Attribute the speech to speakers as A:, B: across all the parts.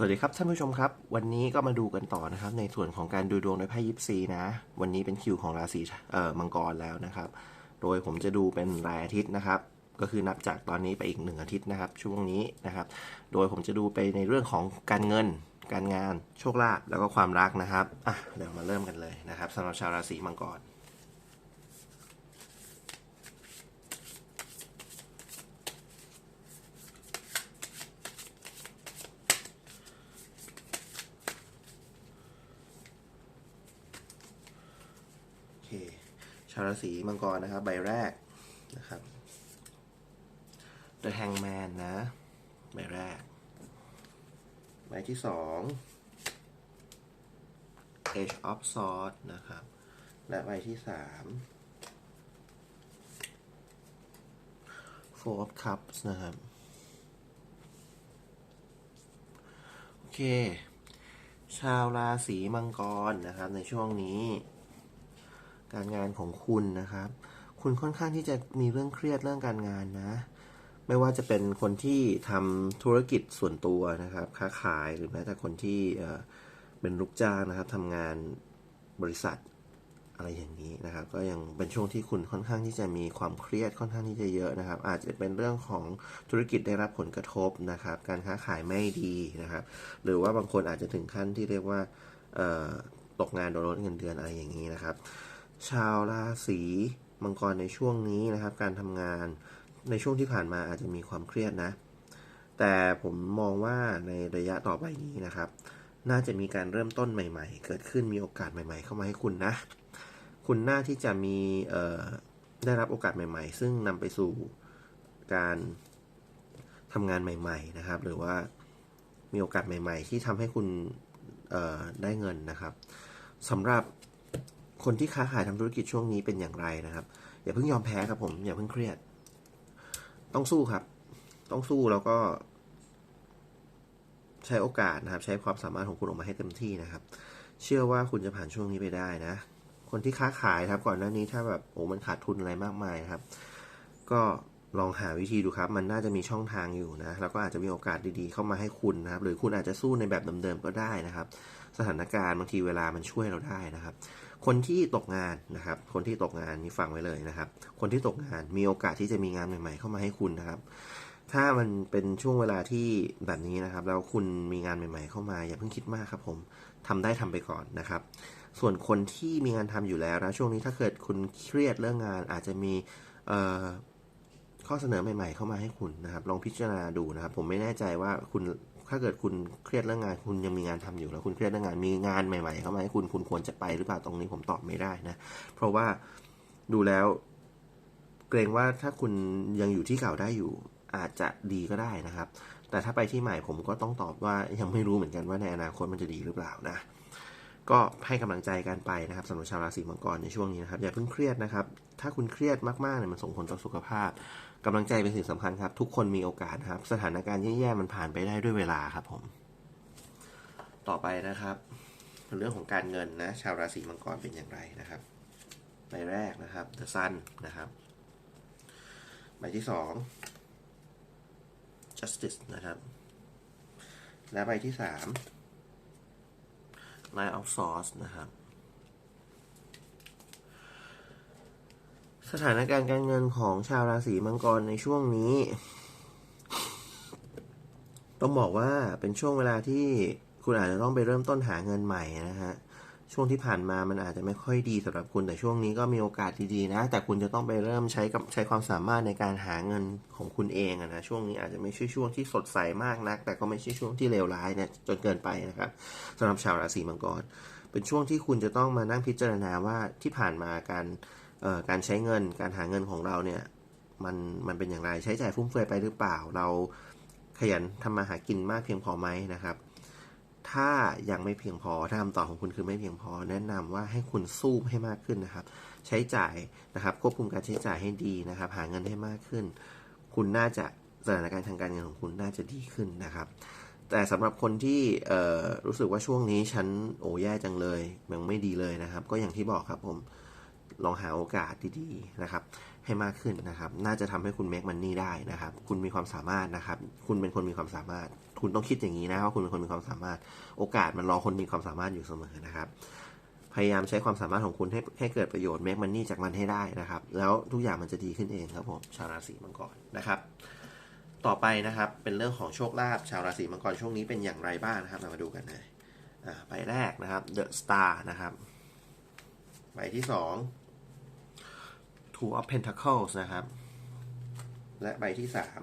A: สวัสดีครับท่านผู้ชมครับ วันนี้ก็มาดูกันต่อนะครับ ในส่วนของการดูดวงในไพ่ยิปซีนะ วันนี้เป็นคิวของราศีเอ่อมังกรแล้วนะครับ โดยผมจะดูเป็นรายอาทิตย์นะครับ ก็คือนับจากตอนนี้ไปอีกหนึ่งอาทิตย์นะครับ ช่วงนี้นะครับ โดยผมจะดูไปในเรื่องของการเงิน การงาน โชคลาภแล้วก็ความรักนะครับอะเดี๋ยวมาเริ่มกันเลยนะครับสำหรับชาวราศีมังกร โอเค ชาวราศีมังกรนะครับ ใบแรกนะครับ The Hangman นะ ใบแรก ใบที่สอง Age of Swords นะครับ และใบที่สาม Four of Cups นะครับ โอเค ชาวราศีมังกรนะครับในช่วงนี้ การงานของคุณนะครับ คุณค่อนข้างที่จะมีเรื่องเครียดเรื่องการงานนะ ไม่ว่าจะเป็นคนที่ทำธุรกิจส่วนตัวนะครับ ค้าขายหรือแม้แต่คนที่เป็นลูกจ้างนะครับทำงานบริษัทอะไรอย่างนี้นะครับ ก็ยังเป็นช่วงที่คุณค่อนข้างที่จะมีความเครียดค่อนข้างที่จะเยอะนะครับ อาจจะเป็นเรื่องของธุรกิจได้รับผลกระทบนะครับ การค้าขายไม่ดีนะครับ หรือว่าบางคนอาจจะถึงขั้นที่เรียกว่าตกงานโดนลดเงินเดือนอะไรอย่างนี้นะครับ ชาวราศีมังกรในช่วงนี้นะครับ การทำงานในช่วงที่ผ่านมาอาจจะมีความเครียดนะ แต่ผมมองว่าในระยะต่อไปนี้นะครับ น่าจะมีการเริ่มต้นใหม่ ๆ เกิดขึ้นมีโอกาสใหม่ ๆ เข้ามาให้คุณนะ คุณน่าที่จะมีได้รับโอกาสใหม่ ๆ ซึ่งนำไปสู่การทำงานใหม่ ๆ นะครับ หรือว่ามีโอกาสใหม่ ๆ ที่ทำให้คุณได้เงินนะครับสำหรับ คนที่ค้าขายทำธุรกิจช่วงนี้เป็นอย่างไรนะครับ อย่าเพิ่งยอมแพ้ครับผม อย่าเพิ่งเครียด ต้องสู้ครับ ต้องสู้แล้วก็ ใช้โอกาสนะครับ ใช้ความสามารถของคุณออกมาให้เต็มที่นะครับ เชื่อว่าคุณจะผ่านช่วงนี้ไปได้นะ คนที่ค้าขายครับ ก่อนหน้านี้ถ้าแบบโอ้มันขาดทุนอะไรมากมายครับ ก็ลองหาวิธีดูครับ มันน่าจะมีช่องทางอยู่นะ แล้วก็อาจจะมีโอกาสดีๆเข้ามาให้คุณนะครับ หรือคุณอาจจะสู้ในแบบเดิมๆก็ได้นะครับ สถานการณ์บางทีเวลามันช่วยเราได้นะครับ คนที่ตกงานนะครับ คนที่ตกงานนี่ฟังไว้เลยนะครับ คนที่ตกงานมีโอกาสที่จะมีงานใหม่ ๆ เข้ามาให้คุณนะครับถ้ามันเป็นช่วงเวลาที่แบบนี้นะครับ แล้วคุณมีงานใหม่ ๆ เข้ามาอย่าเพิ่งคิดมากครับผมทำได้ทำไปก่อนนะครับ ส่วนคนที่มีงานทำอยู่แล้วนะช่วงนี้ถ้าเกิดคุณเครียดเรื่องงานอาจจะมีข้อเสนอใหม่ ๆ เข้ามาให้คุณนะครับ ลองพิจารณาดูนะครับ ผมไม่แน่ใจว่าคุณ ถ้าเกิดคุณเครียดเรื่องงาน คุณยังมีงานทำอยู่แล้วคุณเครียดเรื่องงานมีงานใหม่ๆเข้ามาให้คุณคุณควรจะไปหรือเปล่าตรงนี้ผมตอบไม่ได้นะ เพราะว่าดูแล้ว เกรงว่าถ้าคุณยังอยู่ที่เก่าได้อยู่ อาจจะดีก็ได้นะครับ แต่ถ้าไปที่ใหม่ผมก็ต้องตอบว่ายังไม่รู้เหมือนกันว่าในอนาคตมันจะดีหรือเปล่านะก็ให้กำลังใจกันไปนะครับสำหรับชาวราศีมังกรในช่วงนี้นะครับอย่าเพิ่งเครียดนะครับ ถ้าคุณเครียดมากๆเนี่ยมันส่งผลต่อสุขภาพ กำลังใจเป็นสิ่งสำคัญครับ ทุกคนมีโอกาสครับ สถานการณ์แย่ๆมันผ่านไปได้ด้วยเวลาครับผม ต่อไปนะครับ เรื่องของการเงินนะ ชาวราศีมังกรเป็นอย่างไรนะครับ ใบแรกนะครับ The Sun นะครับ ใบที่สอง justice นะครับ และใบที่สาม line of swords นะครับ สถานการณ์การเงินของชาวราศีมังกรในช่วงนี้ ต้องบอกว่าเป็นช่วงเวลาที่คุณอาจจะต้องไปเริ่มต้นหาเงินใหม่นะฮะช่วงที่ผ่านมามันอาจจะไม่ค่อยดีสำหรับคุณแต่ช่วงนี้ก็มีโอกาสดีๆนะ แต่คุณจะต้องไปเริ่มใช้กับใช้ความสามารถในการหาเงินของคุณเองนะช่วงนี้อาจจะไม่ใช่ช่วงที่สดใสมากนัก แต่ก็ไม่ใช่ช่วงที่เลวร้ายเนี่ยจนเกินไปนะครับสำหรับชาวราศีมังกร เป็นช่วงที่คุณจะต้องมานั่งพิจารณาว่าที่ผ่านมาการ การใช้เงินการหาเงินของเราเนี่ยมันมันเป็นอย่างไรใช้จ่ายฟุ่มเฟือยไปหรือเปล่า เราขยันทำมาหากินมากเพียงพอไหมนะครับ ถ้ายังไม่เพียงพอถ้าคำตอบของคุณคือไม่เพียงพอ แนะนำว่าให้คุณสู้ให้มากขึ้นนะครับ ใช้จ่ายนะครับควบคุมการใช้จ่ายให้ดีนะครับ หาเงินให้มากขึ้น คุณน่าจะสถานการณ์ทางการเงินของคุณน่าจะดีขึ้นนะครับ แต่สำหรับคนที่รู้สึกว่าช่วงนี้ฉันโอ้แย่จังเลยยังไม่ดีเลยนะครับ ก็อย่างที่บอกครับผม ลองหาโอกาสดีๆนะครับให้มากขึ้นนะครับ น่าจะทำให้คุณ make money ได้นะครับ คุณมีความสามารถนะครับ คุณเป็นคนมีความสามารถ คุณต้องคิดอย่างนี้นะว่าคุณเป็นคนมีความสามารถ โอกาสมันรอคนมีความสามารถอยู่เสมอนะครับ พยายามใช้ความสามารถของคุณให้ให้เกิดประโยชน์ make money จากมันให้ได้นะครับ แล้วทุกอย่างมันจะดีขึ้นเองครับผมชาวราศีมังกรนะครับต่อไปนะครับเป็นเรื่องของโชคลาภชาวราศีมังกรช่วงนี้เป็นอย่างไรบ้างนะครับเรามาดูกันเลยอ่าใบแรกนะครับ The Star นะครับใบที่สอง Two of Pentacles นะครับ และใบที่สาม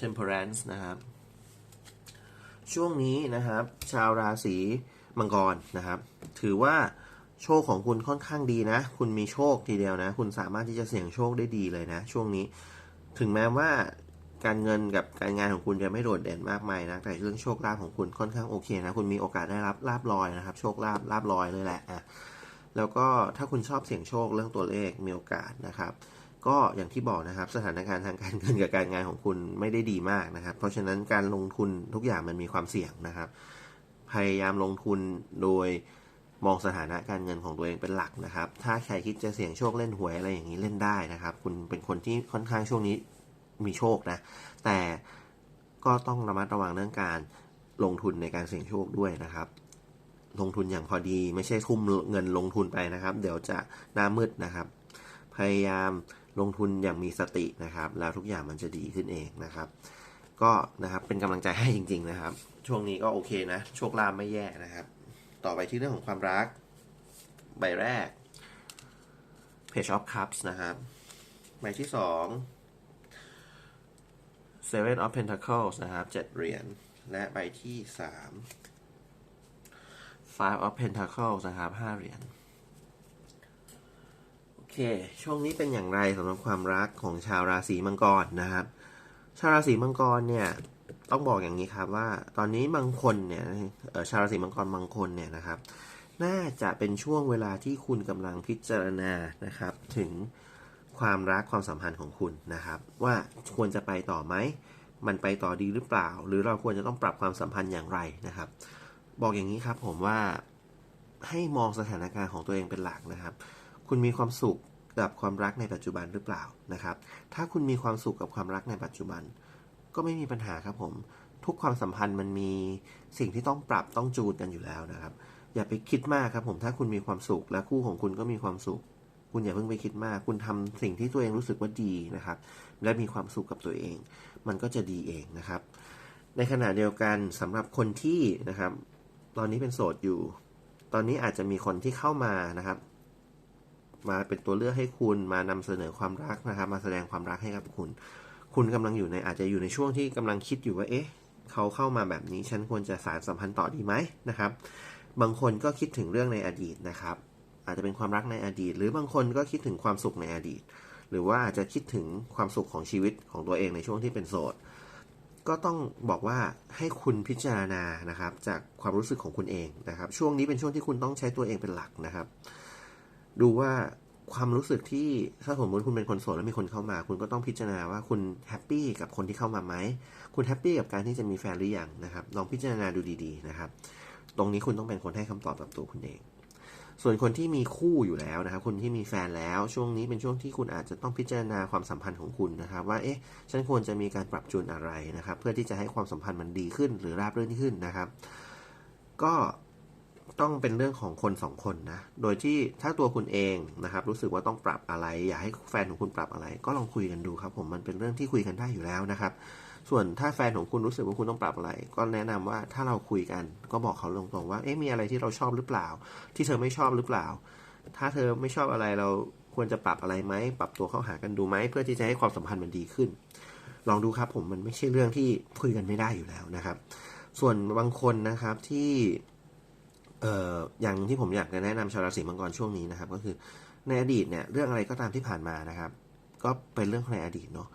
A: Temperance นะครับ ช่วงนี้นะครับ ชาวราศีมังกรนะครับ ถือว่าโชคของคุณค่อนข้างดีนะ คุณมีโชคทีเดียวนะ คุณสามารถที่จะเสี่ยงโชคได้ดีเลยนะ ช่วงนี้ ถึงแม้ว่าการเงินกับการงานของคุณจะไม่โดดเด่นมากมายนะแต่เรื่องโชคลาภของคุณค่อนข้างโอเคนะ คุณมีโอกาสได้รับลาบลอยนะครับ โชคลาภลาบลอยเลยแหละอะ แล้วก็ถ้าคุณชอบเสี่ยงโชคเรื่องตัวเลขมีโอกาสนะครับ ก็อย่างที่บอกนะครับ สถานการณ์ทางการเงินกับการงานของคุณไม่ได้ดีมากนะครับ เพราะฉะนั้นการลงทุนทุกอย่างมันมีความเสี่ยงนะครับ พยายามลงทุนโดยมองสถานะการเงินของตัวเองเป็นหลักนะครับ ถ้าใครคิดจะเสี่ยงโชคเล่นหวยอะไรอย่างนี้เล่นได้นะครับ คุณเป็นคนที่ค่อนข้างช่วงนี้มีโชคนะ แต่ก็ต้องระมัดระวังเรื่องการลงทุนในการเสี่ยงโชคด้วยนะครับ ลงทุนอย่างพอดี ไม่ใช่ทุ่มเงินลงทุนไปนะครับ เดี๋ยวจะหน้ามืดนะครับ พยายามลงทุนอย่างมีสตินะครับ แล้วทุกอย่างมันจะดีขึ้นเองนะครับ ก็นะครับเป็นกำลังใจให้จริง ๆนะครับ ช่วงนี้ก็โอเคนะโชคลาภไม่แย่นะครับ ต่อไปที่เรื่องของความรักใบแรก Page of Cups นะครับ ใบที่สอง Seven of Pentacles นะครับเจ็ดเหรียญและใบที่สาม Five of Pentacles นะครับห้าเหรียญโอเค ช่วงนี้เป็นอย่างไรสำหรับความรักของชาวราศีมังกรนะครับ ชาวราศีมังกรเนี่ยต้องบอกอย่างนี้ครับว่า ตอนนี้บางคนเนี่ยชาวราศีมังกรบางคนเนี่ยนะครับ น่าจะเป็นช่วงเวลาที่คุณกำลังพิจารณานะครับ ถึงความรักความสัมพันธ์ของคุณนะครับ ว่าควรจะไปต่อไหมมันไปต่อดีหรือเปล่า หรือเราควรจะต้องปรับความสัมพันธ์อย่างไรนะครับ บอกอย่างนี้ครับผมว่าให้มองสถานการณ์ของตัวเองเป็นหลักนะครับ คุณมีความสุขกับความรักในปัจจุบันหรือเปล่านะครับ ถ้าคุณมีความสุขกับความรักในปัจจุบัน ก็ไม่มีปัญหาครับผม ทุกความสัมพันธ์มันมีสิ่งที่ต้องปรับต้องจูนกันอยู่แล้วนะครับ อย่าไปคิดมากครับผม ถ้าคุณมีความสุขและคู่ของคุณก็มีความสุข คุณอย่าเพิ่งไปคิดมาก คุณทำสิ่งที่ตัวเองรู้สึกว่าดีนะครับ และมีความสุขกับตัวเอง มันก็จะดีเองนะครับ ในขณะเดียวกันสำหรับคนที่นะครับ ตอนนี้เป็นโสดอยู่ ตอนนี้อาจจะมีคนที่เข้ามานะครับ มาเป็นตัวเลือกให้คุณมานำเสนอความรักนะครับ มาแสดงความรักให้กับคุณ คุณกำลังอยู่ในอาจจะอยู่ในช่วงที่กำลังคิดอยู่ว่าเอ๊ะเขาเข้ามาแบบนี้ฉันควรจะสารสัมพันธ์ต่อดีไหมนะครับ บางคนก็คิดถึงเรื่องในอดีตนะครับ อาจจะเป็นความรักในอดีต หรือบางคนก็คิดถึงความสุขในอดีต หรือว่าอาจจะคิดถึงความสุขของชีวิตของตัวเองในช่วงที่เป็นโสด ก็ต้องบอกว่าให้คุณพิจารณานะครับ จากความรู้สึกของคุณเองนะครับ ช่วงนี้เป็นช่วงที่คุณต้องใช้ตัวเองเป็นหลักนะครับ ดูว่าความรู้สึกที่ถ้าสมมติคุณเป็นคนโสดแล้วมีคนเข้ามา คุณก็ต้องพิจารณาว่าคุณแฮปปี้กับคนที่เข้ามาไหมคุณแฮปปี้กับการที่จะมีแฟนหรือยังนะครับ ลองพิจารณาดูดี ๆ นะครับ ตรงนี้คุณต้องเป็นคนให้คำตอบกับตัวคุณเอง ส่วนคนที่มีคู่อยู่แล้วนะครับคนที่มีแฟนแล้วช่วงนี้เป็นช่วงที่คุณอาจจะต้องพิจารณาความสัมพันธ์ของคุณนะครับ ว่าเอ๊ะฉันควรจะมีการปรับจูนอะไรนะครับ เพื่อที่จะให้ความสัมพันธ์มันดีขึ้น หรือราบรื่นขึ้นนะครับ ก็ต้องเป็นเรื่องของคนสองคนนะ โดยที่ถ้าตัวคุณเองนะครับ รู้สึกว่าต้องปรับอะไร อยากให้แฟนของคุณปรับอะไร ก็ลองคุยกันดูครับ ผมมันเป็นเรื่องที่คุยกันได้อยู่แล้วนะครับ ส่วนถ้าแฟนของคุณรู้สึกว่าคุณต้องปรับอะไร ก็แนะนำว่าถ้าเราคุยกันก็บอกเขาตรงๆว่าเอ๊ะมีอะไรที่เราชอบหรือเปล่า ที่เธอไม่ชอบหรือเปล่า ถ้าเธอไม่ชอบอะไรเราควรจะปรับอะไรไหมปรับตัวเข้าหากันดูไหมเพื่อที่จะให้ความสัมพันธ์มันดีขึ้น ลองดูครับผมมันไม่ใช่เรื่องที่คุยกันไม่ได้อยู่แล้วนะครับ ส่วนบางคนนะครับที่เอ่ออย่างที่ผมอยากจะแนะนำชาวราศีมังกรช่วงนี้นะครับ ก็คือในอดีตเนี่ยเรื่องอะไรก็ตามที่ผ่านมานะครับ ก็เป็นเรื่องในอดีตเนาะ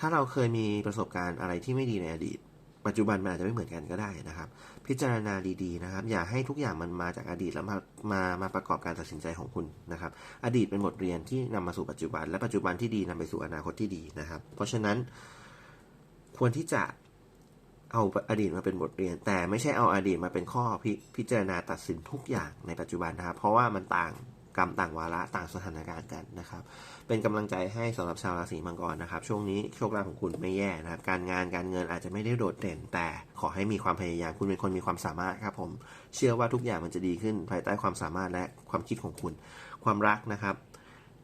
A: ถ้าเราเคยมีประสบการณ์อะไรที่ไม่ดีในอดีต ปัจจุบันมันอาจจะไม่เหมือนกันก็ได้นะครับ พิจารณาดีๆนะครับ อย่าให้ทุกอย่างมันมาจากอดีตแล้วมามามาประกอบการตัดสินใจของคุณนะครับ อดีตเป็นบทเรียนที่นำมาสู่ปัจจุบัน และปัจจุบันที่ดีนำไปสู่อนาคตที่ดีนะครับ เพราะฉะนั้นควรที่จะเอาอดีตมาเป็นบทเรียน แต่ไม่ใช่เอาอดีตมาเป็นข้อพพิจารณาตัดสินทุกอย่างในปัจจุบันนะครับ เพราะว่ามันต่าง กรรมต่างวาระต่างสถานการณ์กันนะครับ เป็นกำลังใจให้สำหรับชาวราศีมังกรนะครับ ช่วงนี้โชคลาภของคุณไม่แย่นะครับ การงานการเงินอาจจะไม่ได้โดดเด่น แต่ขอให้มีความพยายามคุณเป็นคนมีความสามารถครับผมเชื่อว่าทุกอย่างมันจะดีขึ้นภายใต้ความสามารถและความคิดของคุณ ความรักนะครับ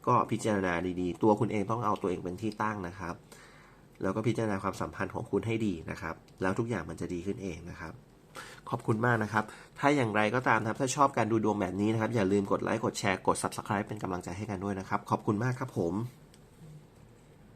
A: ก็พิจารณาดีๆ ตัวคุณเองต้องเอาตัวเองเป็นที่ตั้งนะครับ แล้วก็พิจารณาความสัมพันธ์ของคุณให้ดีนะครับ แล้วทุกอย่างมันจะดีขึ้นเองนะครับ ขอบคุณมากนะครับ ถ้าอย่างไรก็ตามนะครับ ถ้าชอบการดูดวงแบบนี้นะครับ อย่าลืมกดไลค์ กดแชร์ กด Subscribe เป็นกำลังใจให้กันด้วยนะครับ ขอบคุณมากครับผม